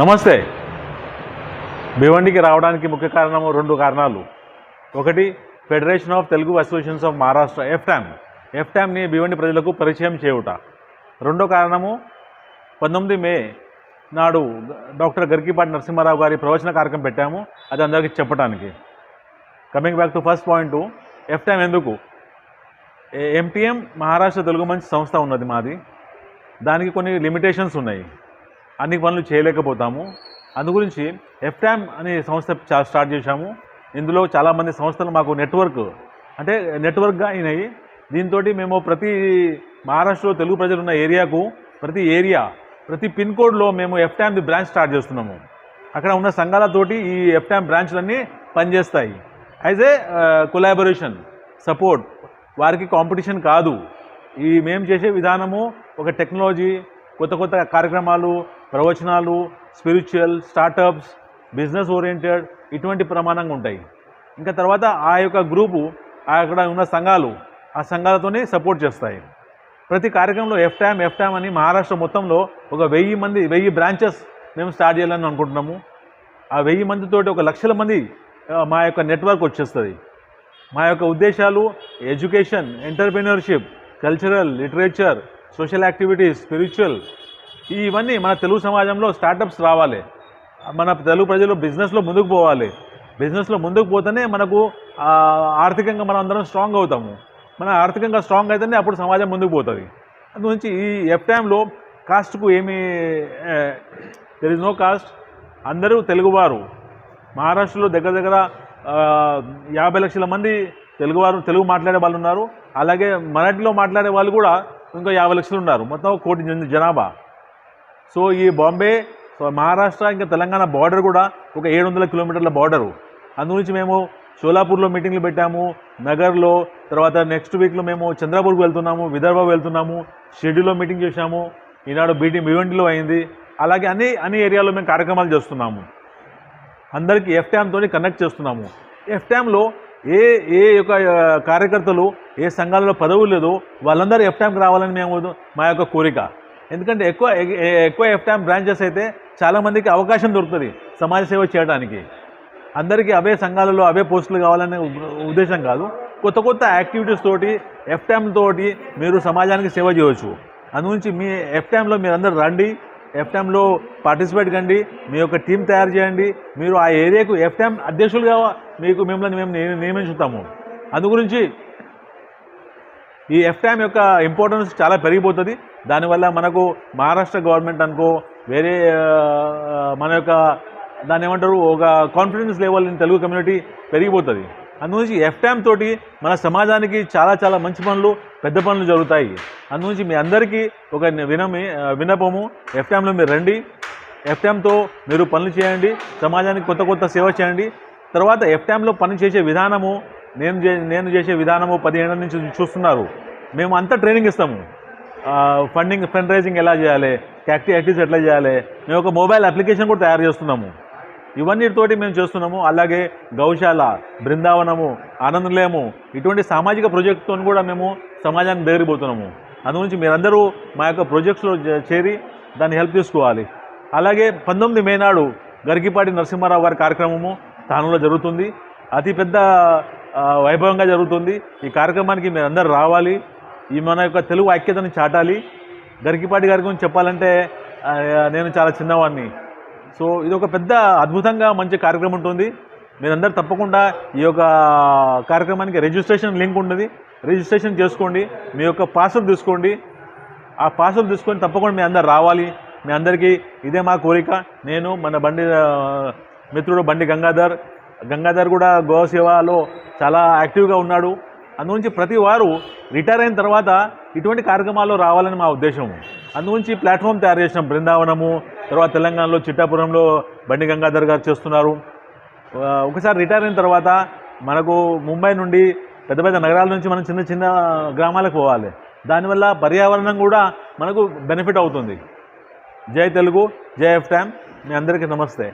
నమస్తే. భివండికి రావడానికి ముఖ్య కారణం రెండు కారణాలు. ఒకటి federation of Telugu associations of Maharashtra FTAM ఎఫ్టామ్ని Bhiwandi ప్రజలకు పరిచయం చేయుట. రెండో కారణము పంతొమ్మిది మే నాడు డాక్టర్ గరికిపాటి నరసింహారావు గారి ప్రవచన కార్యక్రమం పెట్టాము. అది అందరికీ చెప్పడానికి coming back to first point FTAM ఎందుకు? ఎంటీఎం మహారాష్ట్ర తెలుగు మంచి సంస్థ ఉన్నది మాది. దానికి కొన్ని లిమిటేషన్స్ ఉన్నాయి. అన్ని పనులు చేయలేకపోతాము. అందు గురించి ఎఫ్టామ్ అనే సంస్థ చా- స్టార్ట్ చేశాము. ఇందులో చాలామంది సంస్థలు మాకు నెట్వర్క్ అంటే నెట్వర్క్గా అయినాయి. దీంతో మేము ప్రతి మహారాష్ట్రలో తెలుగు ప్రజలు ఉన్న ఏరియాకు ప్రతి ఏరియా ప్రతి పిన్ కోడ్లో మేము ఎఫ్టామ్ది బ్రాంచ్ స్టార్ట్ చేస్తున్నాము. అక్కడ ఉన్న సంఘాలతోటి ఈ ఎఫ్టామ్ బ్రాంచ్లన్నీ పనిచేస్తాయి. యాజ్ ఏ కొలాబొరేషన్ సపోర్ట్ వారికి కాంపిటీషన్ కాదు. ఈ మేము చేసే విధానము ఒక టెక్నాలజీ కొత్త కొత్త కార్యక్రమాలు ప్రవచనాలు స్పిరిచువల్ స్టార్టప్స్ బిజినెస్ ఓరియంటెడ్ ఇటువంటి ప్రమాణంగా ఉంటాయి. ఇంకా తర్వాత ఆ యొక్క గ్రూపు ఆ అక్కడ ఉన్న సంఘాలు ఆ సంఘాలతోనే సపోర్ట్ చేస్తాయి. ప్రతి కార్యక్రమంలో ఎఫ్ ట్యామ్ ఎఫ్ ట్యామ్ అని మహారాష్ట్ర మొత్తంలో ఒక వెయ్యి మంది వెయ్యి బ్రాంచెస్ మేము స్టార్ట్ చేయాలని అనుకుంటున్నాము. ఆ వెయ్యి మందితోటి ఒక లక్షల మంది మా యొక్క నెట్వర్క్ వచ్చేస్తుంది. మా యొక్క ఉద్దేశాలు education entrepreneurship cultural literature social activities spiritual ఇవన్నీ మన తెలుగు సమాజంలో స్టార్టప్స్ రావాలి. మన తెలుగు ప్రజలు బిజినెస్లో ముందుకు పోవాలి. బిజినెస్లో ముందుకు పోతేనే మనకు ఆర్థికంగా మనం అందరం స్ట్రాంగ్ అవుతాము. మన ఆర్థికంగా స్ట్రాంగ్ అయితేనే అప్పుడు సమాజం ముందుకు పోతుంది. అందుగురించి ఈ ఎఫ్ టైంలో కాస్ట్కు ఏమి దెర్ ఇస్ నో కాస్ట్ అందరూ తెలుగువారు. మహారాష్ట్రలో దగ్గర దగ్గర యాభై లక్షల మంది తెలుగువారు తెలుగు మాట్లాడే వాళ్ళు ఉన్నారు. అలాగే మరాఠీలో మాట్లాడే వాళ్ళు కూడా ఇంకో యాభై లక్షలు ఉన్నారు. మొత్తం కోటి జనాభా. సో ఈ బాంబే సో మహారాష్ట్ర ఇంకా తెలంగాణ బార్డర్ కూడా ఒక ఏడు వందల కిలోమీటర్ల బార్డరు అందుగురించి మేము షోలాపూర్లో మీటింగ్లు పెట్టాము నగర్లో తర్వాత నెక్స్ట్ వీక్లో మేము చంద్రపూర్కి వెళ్తున్నాము విదర్భ వెళ్తున్నాము షెడ్యూల్లో మీటింగ్ చేశాము ఈనాడు బీటీ భివండిలో అయింది. అలాగే అన్ని అన్ని ఏరియాలో మేము కార్యక్రమాలు చేస్తున్నాము. అందరికీ ఎఫ్ట్యామ్తో కనెక్ట్ చేస్తున్నాము. ఎఫ్ట్యామ్లో ఏ ఏ యొక్క కార్యకర్తలు ఏ సంఘాలలో పదవులు లేదో వాళ్ళందరూ ఎఫ్ట్యామ్కి రావాలని మేము మా యొక్క కోరిక. ఎందుకంటే ఎక్కువ ఎ- ఎక్కువ బ్రాంచెస్ అయితే చాలామందికి అవకాశం దొరుకుతుంది సమాజ సేవ చేయడానికి. అందరికీ అవే సంఘాలలో అవే పోస్టులు కావాలనే ఉద్దేశం కాదు. కొత్త కొత్త యాక్టివిటీస్ తోటి టైమ్ తోటి మీరు సమాజానికి సేవ చేయవచ్చు అందుగురించి మీ ఎఫ్ట్యామ్లో మీరు అందరు రండి ఎఫ్ట్యామ్లో పార్టిసిపేట్ కండి మీ యొక్క టీం తయారు చేయండి మీరు ఆ ఏరియాకు ఎఫ్ట్యామ్ అధ్యక్షులుగా మీకు మిమ్మల్ని మేము నియమించుతాము. అందు గురించి ఈ ఎఫ్ట్యామ్ యొక్క ఇంపార్టెన్స్ చాలా పెరిగిపోతుంది. దానివల్ల మనకు మహారాష్ట్ర గవర్నమెంట్ అనుకో వేరే మన యొక్క దాన్ని ఏమంటారు ఒక confidence level in Telugu community పెరిగిపోతుంది. అందుగురించి ఎఫ్ట్యామ్ తోటి మన సమాజానికి చాలా చాలా మంచి పనులు పెద్ద పనులు జరుగుతాయి. అందుగురించి మీ అందరికీ ఒక వినమి వినపము ఎఫ్ట్యామ్లో మీరు రండి. ఎఫ్ట్యామ్తో మీరు పనులు చేయండి సమాజానికి కొత్త కొత్త సేవ చేయండి. తర్వాత ఎఫ్ట్యామ్లో పని చేసే విధానము నేను చే నేను చేసే విధానము పదిహేను నుంచి చూస్తున్నారు. మేము అంతా ట్రైనింగ్ ఇస్తాము. ఫండింగ్ ఫండ్ రైజింగ్ ఎలా చేయాలి? యాక్టివిటీస్ యాక్టివ్స్ ఎట్లా చేయాలి? మేము ఒక మొబైల్ అప్లికేషన్ కూడా తయారు చేస్తున్నాము. ఇవన్నిటితోటి మేము చేస్తున్నాము. అలాగే గౌశాల బృందావనము ఆనందలేము ఇటువంటి సామాజిక ప్రాజెక్టుతో కూడా మేము సమాజానికి దగ్గరిపోతున్నాము అందుగురించి మీరందరూ మా యొక్క ప్రాజెక్ట్స్లో చేరి దాన్ని హెల్ప్ తీసుకోవాలి. అలాగే పంతొమ్మిది మే నాడు గరికిపాటి నరసింహారావు గారి కార్యక్రమము స్థానంలో జరుగుతుంది. అతిపెద్ద వైభవంగా జరుగుతుంది. ఈ కార్యక్రమానికి మీరందరూ రావాలి. ఈ మన యొక్క తెలుగు ఐక్యతను చాటాలి. గరికిపాటి గారి గురించి చెప్పాలంటే నేను చాలా చిన్నవాడిని సో ఇది ఒక పెద్ద అద్భుతంగా మంచి కార్యక్రమం ఉంటుంది. మీరందరూ తప్పకుండా ఈ యొక్క కార్యక్రమానికి రిజిస్ట్రేషన్ లింక్ ఉంటుంది. రిజిస్ట్రేషన్ చేసుకోండి. మీ యొక్క పాస్వర్డ్ తీసుకోండి. ఆ పాస్వర్డ్ తీసుకొని తప్పకుండా మీ అందరు రావాలి. మీ అందరికీ ఇదే మా కోరిక. నేను మన బండి మిత్రుడు బండి గంగాధర్. గంగాధర్ కూడా గో సేవలో చాలా యాక్టివ్గా ఉన్నాడు. అందుగురించి ప్రతి వారు రిటైర్ అయిన తర్వాత ఇటువంటి కార్యక్రమాల్లో రావాలని మా ఉద్దేశం అందుగురించి ప్లాట్ఫామ్ తయారు చేసినాం బృందావనము తర్వాత తెలంగాణలో చిట్టాపురంలో బండి గంగాధర్ గారు చేస్తున్నారు. ఒకసారి రిటైర్ అయిన తర్వాత మనకు ముంబై నుండి పెద్ద పెద్ద నగరాల నుంచి మనం చిన్న చిన్న గ్రామాలకు పోవాలి. దానివల్ల పర్యావరణం కూడా మనకు బెనిఫిట్ అవుతుంది. జై తెలుగు జై ఎఫ్ టైమ్. మీ అందరికీ నమస్తే.